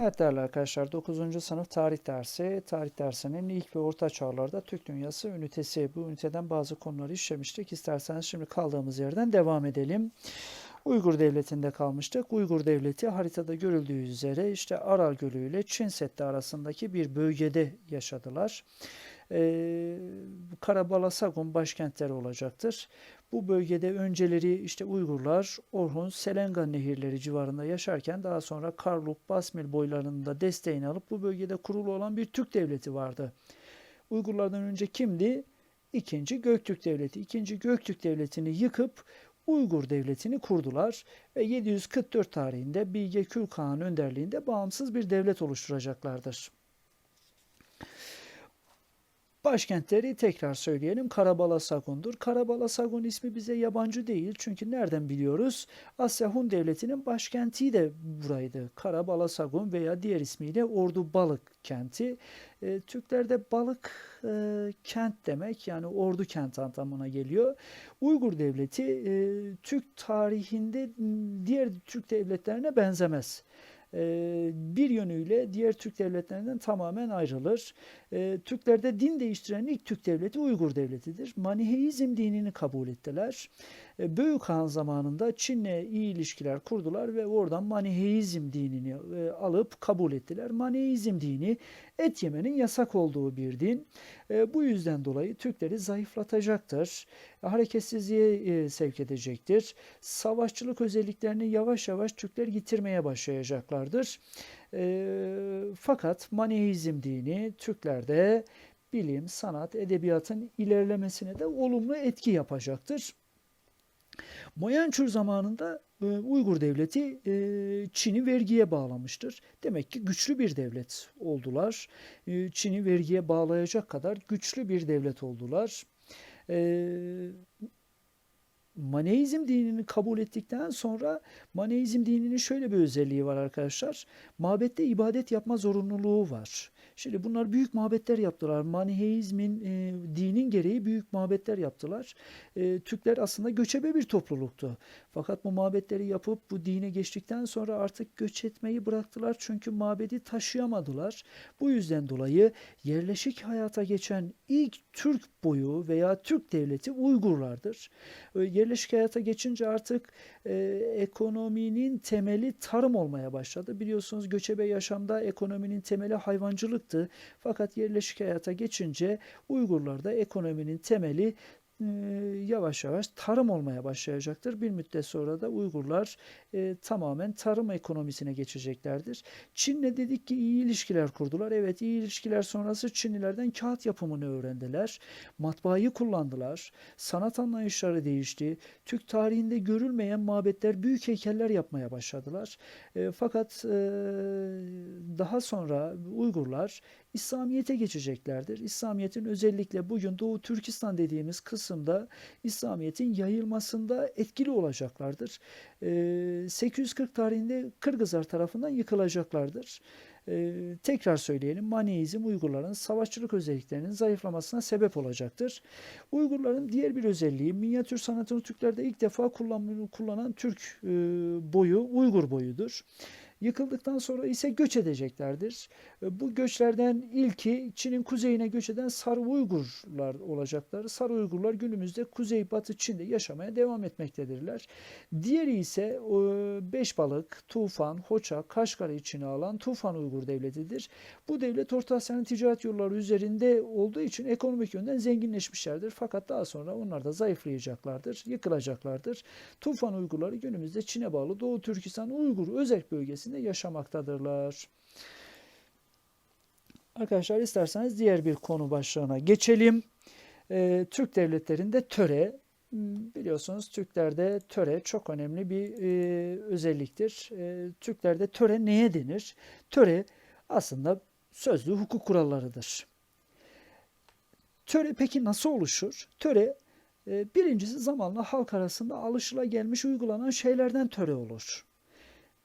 Evet değerli arkadaşlar 9. sınıf tarih dersi. Tarih dersinin ilk ve orta çağlarda Türk Dünyası ünitesi. Bu üniteden bazı konuları işlemiştik. İsterseniz şimdi kaldığımız yerden devam edelim. Uygur Devleti'nde kalmıştık. Uygur Devleti haritada görüldüğü üzere işte Aral Gölü ile Çin Seddi arasındaki bir bölgede yaşadılar. Ee, Karabalasagun başkentleri olacaktır. Bu bölgede önceleri işte Uygurlar Orhun, Selenga nehirleri civarında yaşarken daha sonra Karluk, Basmil boylarında desteğini alıp bu bölgede kurulu olan bir Türk devleti vardı. Uygurlardan önce kimdi? İkinci Göktürk Devleti. İkinci Göktürk Devleti'ni yıkıp Uygur Devleti'ni kurdular ve 744 tarihinde Bilge Kül Kağan önderliğinde bağımsız bir devlet oluşturacaklardır. Başkentleri tekrar söyleyelim. Karabalasagun'dur. Karabalasagun ismi bize yabancı değil. Çünkü nereden biliyoruz? Asya Hun Devleti'nin başkenti de buraydı. Karabalasagun veya diğer ismiyle Ordu Balık kenti. E, Türklerde balık e, kent demek yani ordu kent anlamına geliyor. Uygur Devleti e, Türk tarihinde diğer Türk devletlerine benzemez bir yönüyle diğer Türk devletlerinden tamamen ayrılır. Türklerde din değiştiren ilk Türk devleti Uygur devletidir. Maniheizm dinini kabul ettiler. Büyük Han zamanında Çin'le iyi ilişkiler kurdular ve oradan Maniheizm dinini alıp kabul ettiler. Maniheizm dini et yemenin yasak olduğu bir din. Bu yüzden dolayı Türkleri zayıflatacaktır. Hareketsizliğe sevk edecektir. Savaşçılık özelliklerini yavaş yavaş Türkler yitirmeye başlayacaklardır. Fakat Maniheizm dini Türklerde bilim, sanat, edebiyatın ilerlemesine de olumlu etki yapacaktır. Moyençur zamanında e, Uygur devleti e, Çin'i vergiye bağlamıştır. Demek ki güçlü bir devlet oldular. E, Çin'i vergiye bağlayacak kadar güçlü bir devlet oldular. Maneizm dinini kabul ettikten sonra Maneizm dininin şöyle bir özelliği var arkadaşlar. Mabette ibadet yapma zorunluluğu var. Şimdi bunlar büyük mabetler yaptılar. Maniheizmin e, dinin gereği büyük mabetler yaptılar. E, Türkler aslında göçebe bir topluluktu. Fakat bu mabetleri yapıp bu dine geçtikten sonra artık göç etmeyi bıraktılar. Çünkü mabedi taşıyamadılar. Bu yüzden dolayı yerleşik hayata geçen ilk Türk boyu veya Türk devleti Uygurlardır. E, yerleşik hayata geçince artık e, ekonominin temeli tarım olmaya başladı. Biliyorsunuz göçebe yaşamda ekonominin temeli hayvancılıktı. Fakat yerleşik hayata geçince Uygurlarda ekonominin temeli yavaş yavaş tarım olmaya başlayacaktır. Bir müddet sonra da Uygurlar e, tamamen tarım ekonomisine geçeceklerdir. Çin'le dedik ki iyi ilişkiler kurdular. Evet iyi ilişkiler sonrası Çinlilerden kağıt yapımını öğrendiler. Matbaayı kullandılar. Sanat anlayışları değişti. Türk tarihinde görülmeyen mabetler, büyük heykeller yapmaya başladılar. E, fakat e, daha sonra Uygurlar İslamiyet'e geçeceklerdir. İslamiyet'in özellikle bugün Doğu Türkistan dediğimiz kısımda İslamiyet'in yayılmasında etkili olacaklardır. 840 tarihinde Kırgızlar tarafından yıkılacaklardır. tekrar söyleyelim Maneizm Uygurların savaşçılık özelliklerinin zayıflamasına sebep olacaktır. Uygurların diğer bir özelliği minyatür sanatını Türklerde ilk defa kullan, kullanan Türk boyu Uygur boyudur. Yıkıldıktan sonra ise göç edeceklerdir. E, bu göçlerden ilki Çin'in kuzeyine göç eden Sarı Uygurlar olacaklar. Sarı Uygurlar günümüzde kuzey batı Çin'de yaşamaya devam etmektedirler. Diğeri ise Beş Balık, Tufan, Hoça, Kaşgar'ı içine alan Tufan Uygur Devleti'dir. Bu devlet Orta Asya'nın ticaret yolları üzerinde olduğu için ekonomik yönden zenginleşmişlerdir. Fakat daha sonra onlar da zayıflayacaklardır, yıkılacaklardır. Tufan Uygurları günümüzde Çin'e bağlı Doğu Türkistan Uygur Özerk bölgesinde içerisinde yaşamaktadırlar. Arkadaşlar isterseniz diğer bir konu başlığına geçelim. Ee, Türk devletlerinde töre hmm, biliyorsunuz Türklerde töre çok önemli bir e, özelliktir. E, Türklerde töre neye denir? Töre aslında sözlü hukuk kurallarıdır. Töre peki nasıl oluşur? Töre e, birincisi zamanla halk arasında alışılagelmiş uygulanan şeylerden töre olur.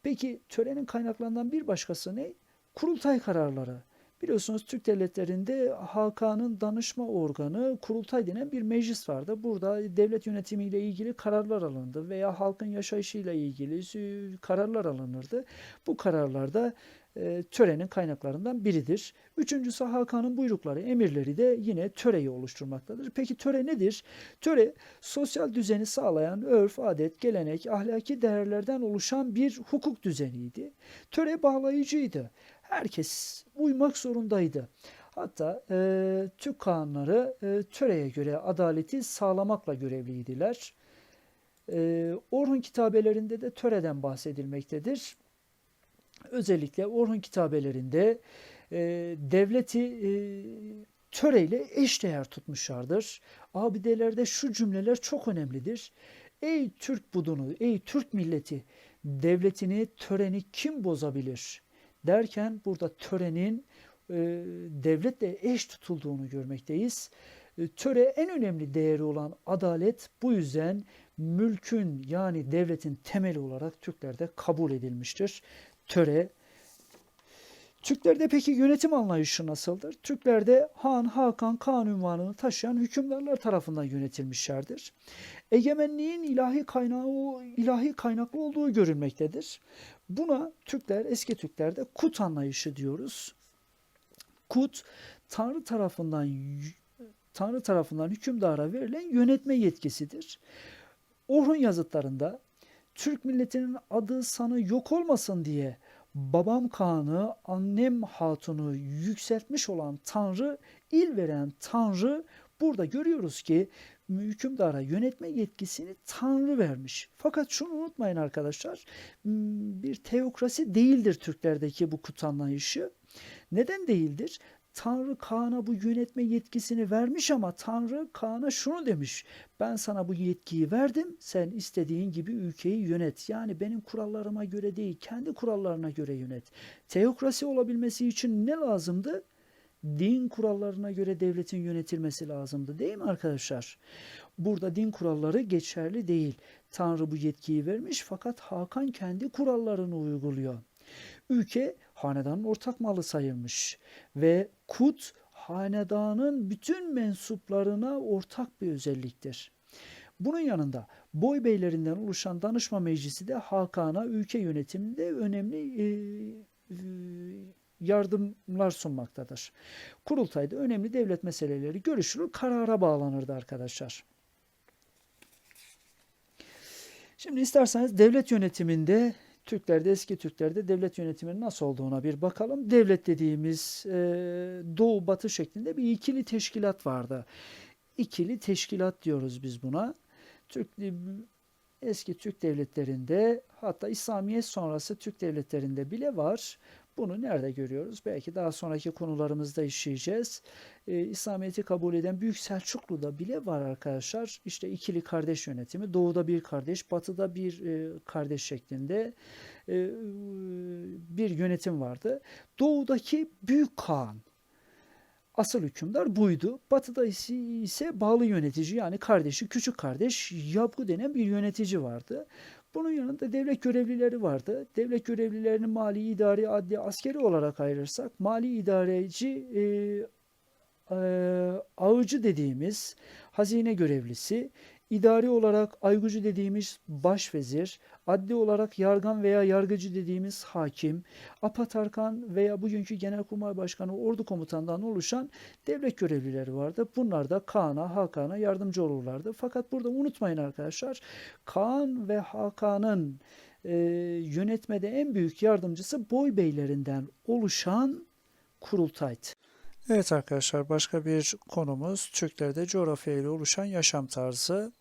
Peki törenin kaynaklarından bir başkası ne? Kurultay kararları. Biliyorsunuz Türk devletlerinde Hakan'ın danışma organı kurultay denen bir meclis vardı. Burada devlet yönetimiyle ilgili kararlar alındı veya halkın yaşayışıyla ilgili kararlar alınırdı. Bu kararlarda e, törenin kaynaklarından biridir. Üçüncüsü Hakan'ın buyrukları, emirleri de yine töreyi oluşturmaktadır. Peki töre nedir? Töre sosyal düzeni sağlayan örf, adet, gelenek, ahlaki değerlerden oluşan bir hukuk düzeniydi. Töre bağlayıcıydı. Herkes uymak zorundaydı. Hatta e, Türk kanunları e, töreye göre adaleti sağlamakla görevliydiler. E, Orhun kitabelerinde de töreden bahsedilmektedir. Özellikle Orhun kitabelerinde e, devleti e, töreyle eşdeğer tutmuşlardır. Abidelerde şu cümleler çok önemlidir. Ey Türk budunu, ey Türk milleti, devletini, töreni kim bozabilir? Derken burada törenin e, devletle eş tutulduğunu görmekteyiz. E, töre en önemli değeri olan adalet bu yüzden mülkün yani devletin temeli olarak Türklerde kabul edilmiştir. Töre Türklerde peki yönetim anlayışı nasıldır? Türklerde Han, Hakan, Kaan ünvanını taşıyan hükümdarlar tarafından yönetilmişlerdir. Egemenliğin ilahi kaynağı ilahi kaynaklı olduğu görülmektedir. Buna Türkler eski Türklerde kut anlayışı diyoruz. Kut Tanrı tarafından Tanrı tarafından hükümdara verilen yönetme yetkisidir. Orhun yazıtlarında Türk milletinin adı sanı yok olmasın diye babam Kaan'ı, annem Hatun'u yükseltmiş olan Tanrı, il veren Tanrı burada görüyoruz ki hükümdara yönetme yetkisini Tanrı vermiş. Fakat şunu unutmayın arkadaşlar, bir teokrasi değildir Türklerdeki bu kut anlayışı. Neden değildir? Tanrı Kaan'a bu yönetme yetkisini vermiş ama Tanrı Kaan'a şunu demiş. Ben sana bu yetkiyi verdim. Sen istediğin gibi ülkeyi yönet. Yani benim kurallarıma göre değil, kendi kurallarına göre yönet. Teokrasi olabilmesi için ne lazımdı? Din kurallarına göre devletin yönetilmesi lazımdı değil mi arkadaşlar? Burada din kuralları geçerli değil. Tanrı bu yetkiyi vermiş fakat Hakan kendi kurallarını uyguluyor. Ülke hanedanın ortak malı sayılmış ve kut hanedanın bütün mensuplarına ortak bir özelliktir. Bunun yanında boy beylerinden oluşan danışma meclisi de Hakan'a ülke yönetiminde önemli e, e, yardımlar sunmaktadır. Kurultayda önemli devlet meseleleri görüşülür, karara bağlanırdı arkadaşlar. Şimdi isterseniz devlet yönetiminde Türklerde, eski Türklerde devlet yönetiminin nasıl olduğuna bir bakalım. Devlet dediğimiz e, doğu batı şeklinde bir ikili teşkilat vardı. İkili teşkilat diyoruz biz buna. Türk eski Türk devletlerinde hatta İslamiyet sonrası Türk devletlerinde bile var. Bunu nerede görüyoruz? Belki daha sonraki konularımızda işleyeceğiz. Ee, İslamiyet'i kabul eden Büyük Selçuklu'da bile var arkadaşlar. İşte ikili kardeş yönetimi. Doğuda bir kardeş, batıda bir e, kardeş şeklinde e, bir yönetim vardı. Doğudaki Büyük Kağan asıl hükümdar buydu. Batı'da ise bağlı yönetici yani kardeşi küçük kardeş Yabgu denen bir yönetici vardı. Bunun yanında devlet görevlileri vardı. Devlet görevlilerini mali, idari, adli, askeri olarak ayırırsak mali idareci e, e, ağıcı dediğimiz hazine görevlisi, İdari olarak aygıcı dediğimiz başvezir, adli olarak yargan veya yargıcı dediğimiz hakim, apatarkan veya bugünkü genelkurmay başkanı ordu komutandan oluşan devlet görevlileri vardı. Bunlar da Kaan'a, Hakan'a yardımcı olurlardı. Fakat burada unutmayın arkadaşlar, Kaan ve Hakan'ın e, yönetmede en büyük yardımcısı boy beylerinden oluşan kurultaydı. Evet arkadaşlar başka bir konumuz Türklerde coğrafya ile oluşan yaşam tarzı.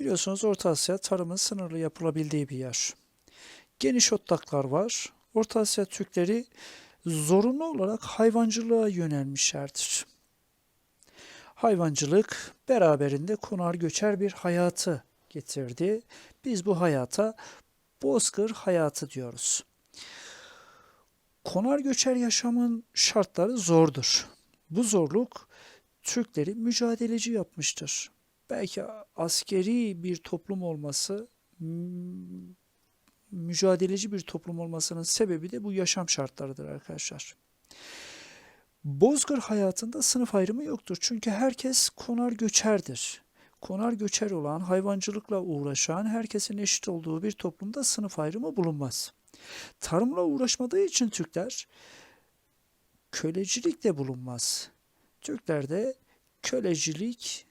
Biliyorsunuz Orta Asya tarımın sınırlı yapılabildiği bir yer. Geniş otlaklar var. Orta Asya Türkleri zorunlu olarak hayvancılığa yönelmişlerdir. Hayvancılık beraberinde konar göçer bir hayatı getirdi. Biz bu hayata bozkır hayatı diyoruz. Konar göçer yaşamın şartları zordur. Bu zorluk Türkleri mücadeleci yapmıştır. Belki askeri bir toplum olması, mücadeleci bir toplum olmasının sebebi de bu yaşam şartlarıdır arkadaşlar. Bozkır hayatında sınıf ayrımı yoktur. Çünkü herkes konar göçerdir. Konar göçer olan, hayvancılıkla uğraşan, herkesin eşit olduğu bir toplumda sınıf ayrımı bulunmaz. Tarımla uğraşmadığı için Türkler kölecilik de bulunmaz. Türklerde kölecilik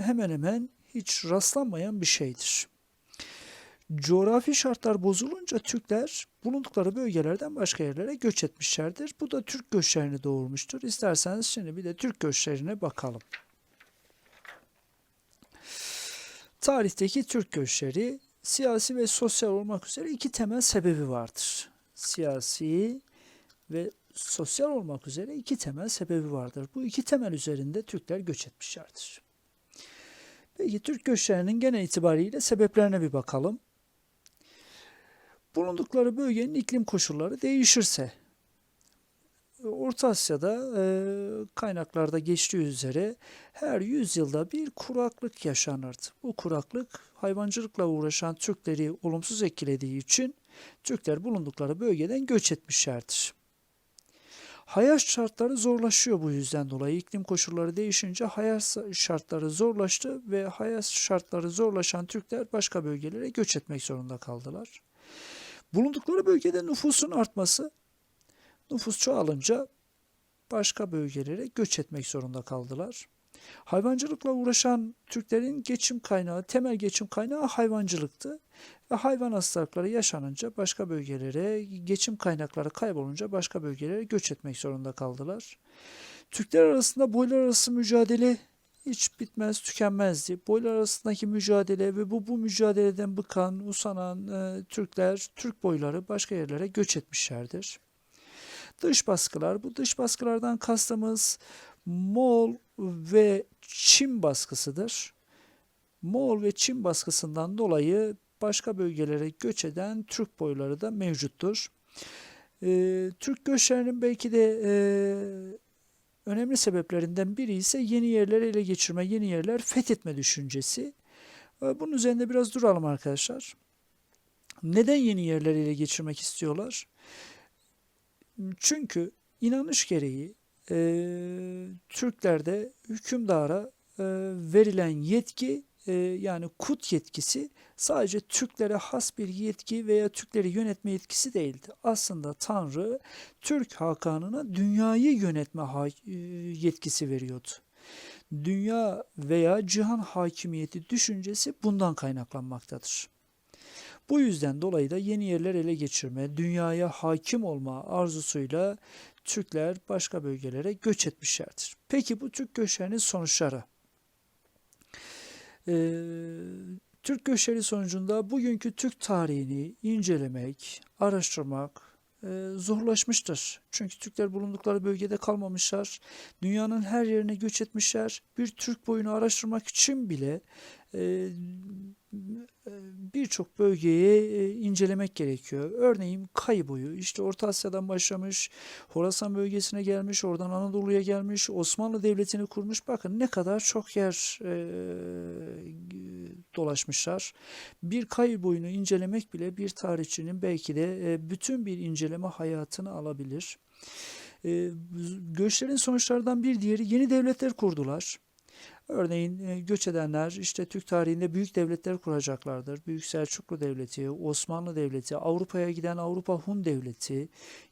hemen hemen hiç rastlanmayan bir şeydir. Coğrafi şartlar bozulunca Türkler bulundukları bölgelerden başka yerlere göç etmişlerdir. Bu da Türk göçlerini doğurmuştur. İsterseniz şimdi bir de Türk göçlerine bakalım. Tarihteki Türk göçleri siyasi ve sosyal olmak üzere iki temel sebebi vardır. Siyasi ve sosyal olmak üzere iki temel sebebi vardır. Bu iki temel üzerinde Türkler göç etmişlerdir. Peki Türk göçlerinin genel itibariyle sebeplerine bir bakalım. Bulundukları bölgenin iklim koşulları değişirse, Orta Asya'da e, kaynaklarda geçtiği üzere her yüzyılda bir kuraklık yaşanırdı. Bu kuraklık hayvancılıkla uğraşan Türkleri olumsuz etkilediği için Türkler bulundukları bölgeden göç etmişlerdir. Hayat şartları zorlaşıyor bu yüzden dolayı. iklim koşulları değişince hayat şartları zorlaştı ve hayat şartları zorlaşan Türkler başka bölgelere göç etmek zorunda kaldılar. Bulundukları bölgede nüfusun artması, nüfus çoğalınca başka bölgelere göç etmek zorunda kaldılar. Hayvancılıkla uğraşan Türklerin geçim kaynağı, temel geçim kaynağı hayvancılıktı. Ve hayvan hastalıkları yaşanınca başka bölgelere, geçim kaynakları kaybolunca başka bölgelere göç etmek zorunda kaldılar. Türkler arasında boylar arası mücadele hiç bitmez, tükenmezdi. Boylar arasındaki mücadele ve bu bu mücadeleden bıkan, usanan e, Türkler, Türk boyları başka yerlere göç etmişlerdir. Dış baskılar, bu dış baskılardan kastımız Moğol ve Çin baskısıdır. Moğol ve Çin baskısından dolayı başka bölgelere göç eden Türk boyları da mevcuttur. Ee, Türk göçlerinin belki de e, önemli sebeplerinden biri ise yeni yerleri ele geçirme, yeni yerler fethetme düşüncesi. Ee, bunun üzerinde biraz duralım arkadaşlar. Neden yeni yerleri ele geçirmek istiyorlar? Çünkü inanış gereği e, Türklerde hükümdara e, verilen yetki e, yani kut yetkisi sadece Türklere has bir yetki veya Türkleri yönetme yetkisi değildi. Aslında Tanrı Türk Hakan'ına dünyayı yönetme e, yetkisi veriyordu. Dünya veya cihan hakimiyeti düşüncesi bundan kaynaklanmaktadır. Bu yüzden dolayı da yeni yerler ele geçirme, dünyaya hakim olma arzusuyla Türkler başka bölgelere göç etmişlerdir. Peki bu Türk göçlerinin sonuçları? Ee, Türk göçleri sonucunda bugünkü Türk tarihini incelemek, araştırmak e, zorlaşmıştır. Çünkü Türkler bulundukları bölgede kalmamışlar. Dünyanın her yerine göç etmişler. Bir Türk boyunu araştırmak için bile e, birçok bölgeyi e, incelemek gerekiyor. Örneğin Kayı boyu işte Orta Asya'dan başlamış, Horasan bölgesine gelmiş, oradan Anadolu'ya gelmiş, Osmanlı Devleti'ni kurmuş. Bakın ne kadar çok yer e, dolaşmışlar. Bir Kayı boyunu incelemek bile bir tarihçinin belki de e, bütün bir inceleme hayatını alabilir. E, göçlerin sonuçlarından bir diğeri yeni devletler kurdular. Örneğin e, göç edenler işte Türk tarihinde büyük devletler kuracaklardır. Büyük Selçuklu Devleti, Osmanlı Devleti, Avrupa'ya giden Avrupa Hun Devleti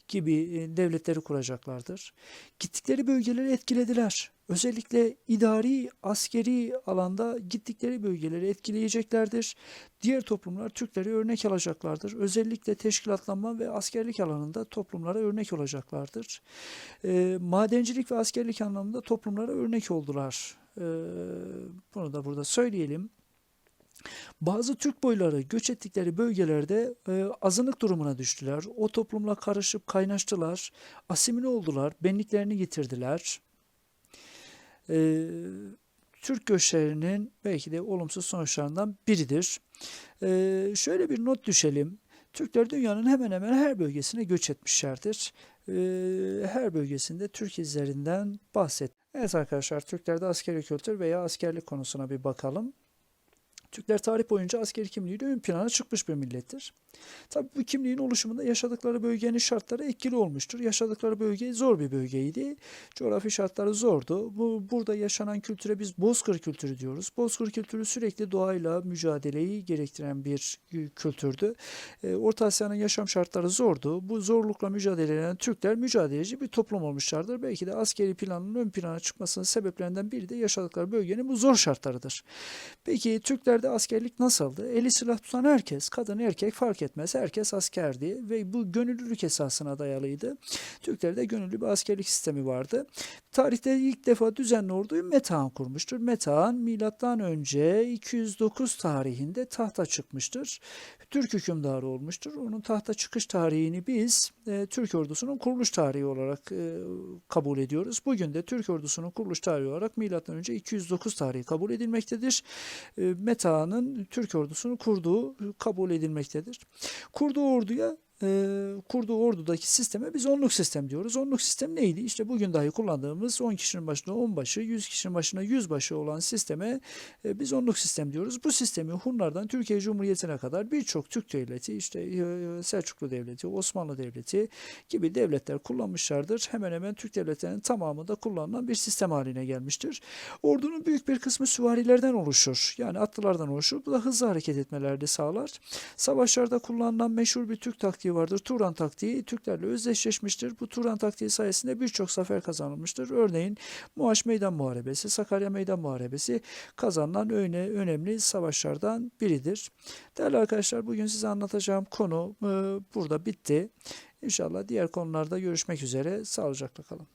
gibi e, devletleri kuracaklardır. Gittikleri bölgeleri etkilediler. Özellikle idari, askeri alanda gittikleri bölgeleri etkileyeceklerdir. Diğer toplumlar Türkleri örnek alacaklardır. Özellikle teşkilatlanma ve askerlik alanında toplumlara örnek olacaklardır. E, madencilik ve askerlik anlamında toplumlara örnek oldular. E, bunu da burada söyleyelim. Bazı Türk boyları göç ettikleri bölgelerde e, azınlık durumuna düştüler. O toplumla karışıp kaynaştılar, asimile oldular, benliklerini getirdiler. E, Türk göçlerinin belki de olumsuz sonuçlarından biridir. E, şöyle bir not düşelim. Türkler dünyanın hemen hemen her bölgesine göç etmişlerdir. E, her bölgesinde Türk izlerinden bahset. Evet arkadaşlar Türklerde askeri kültür veya askerlik konusuna bir bakalım. Türkler tarih boyunca askeri kimliğiyle ön plana çıkmış bir millettir. Tabii bu kimliğin oluşumunda yaşadıkları bölgenin şartları etkili olmuştur. Yaşadıkları bölge zor bir bölgeydi. Coğrafi şartları zordu. Bu burada yaşanan kültüre biz bozkır kültürü diyoruz. Bozkır kültürü sürekli doğayla mücadeleyi gerektiren bir e, kültürdü. E, Orta Asya'nın yaşam şartları zordu. Bu zorlukla mücadele eden Türkler mücadeleci bir toplum olmuşlardır. Belki de askeri planın ön plana çıkmasının sebeplerinden biri de yaşadıkları bölgenin bu zor şartlarıdır. Peki Türklerde askerlik nasıldı? Eli silah tutan herkes, kadın erkek fark etmez. Herkes askerdi ve bu gönüllülük esasına dayalıydı. Türklerde gönüllü bir askerlik sistemi vardı. Tarihte ilk defa düzenli orduyu Metehan kurmuştur. Metehan milattan önce 209 tarihinde tahta çıkmıştır. Türk hükümdarı olmuştur. Onun tahta çıkış tarihini biz e, Türk ordusunun kuruluş tarihi olarak e, kabul ediyoruz. Bugün de Türk ordusunun kuruluş tarihi olarak milattan önce 209 tarihi kabul edilmektedir. E, Meta'nın Türk ordusunu kurduğu kabul edilmektedir. Kurduğu orduya e, kurduğu ordudaki sisteme biz onluk sistem diyoruz. Onluk sistem neydi? İşte bugün dahi kullandığımız 10 kişinin başına 10 başı, 100 kişinin başına 100 başı olan sisteme e, biz onluk sistem diyoruz. Bu sistemi Hunlardan Türkiye Cumhuriyeti'ne kadar birçok Türk devleti, işte e, Selçuklu Devleti, Osmanlı Devleti gibi devletler kullanmışlardır. Hemen hemen Türk devletlerinin tamamında kullanılan bir sistem haline gelmiştir. Ordunun büyük bir kısmı süvarilerden oluşur. Yani atlılardan oluşur. Bu da hızlı hareket etmelerini sağlar. Savaşlarda kullanılan meşhur bir Türk taktiği vardır. Turan taktiği Türklerle özdeşleşmiştir. Bu Turan taktiği sayesinde birçok zafer kazanılmıştır. Örneğin Muaş Meydan Muharebesi, Sakarya Meydan Muharebesi kazanılan öne, önemli savaşlardan biridir. Değerli arkadaşlar bugün size anlatacağım konu e, burada bitti. İnşallah diğer konularda görüşmek üzere. Sağlıcakla kalın.